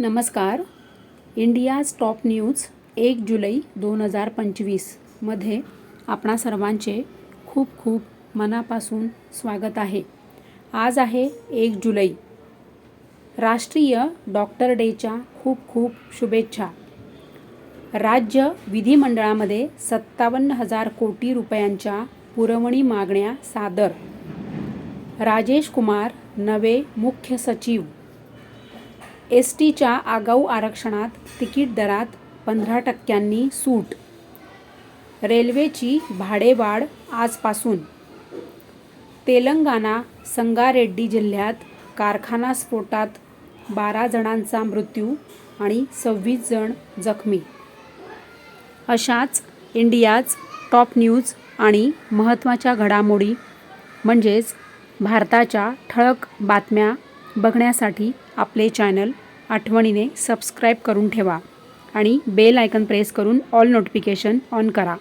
नमस्कार. India's top news एक जुलै दोन हजार पंचवीसमध्ये आपणा सर्वांचे खूप खूप मनापासून स्वागत आहे. आज आहे एक जुलै. राष्ट्रीय डॉक्टर डेच्या खूप खूप शुभेच्छा. राज्य विधिमंडळामध्ये सत्तावन्न हजार कोटी रुपयांच्या पुरवणी मागण्या सादर. राजेश कुमार नवे मुख्य सचिव. एस टीच्या आगाऊ आरक्षणात तिकीट दरात पंधरा टक्क्यांनी सूट. रेल्वेची भाडेवाढ आजपासून. तेलंगणा संगारेड्डी जिल्ह्यात कारखाना स्फोटात बारा जणांचा मृत्यू आणि सव्वीस जण जखमी. अशाच इंडियाज टॉप न्यूज आणि महत्त्वाच्या घडामोडी म्हणजेच भारताच्या ठळक बातम्या बघण्यासाठी आपले चॅनल आठवणीने सबस्क्राईब करून ठेवा आणि बेल आयकन प्रेस करून ऑल नोटिफिकेशन ऑन करा.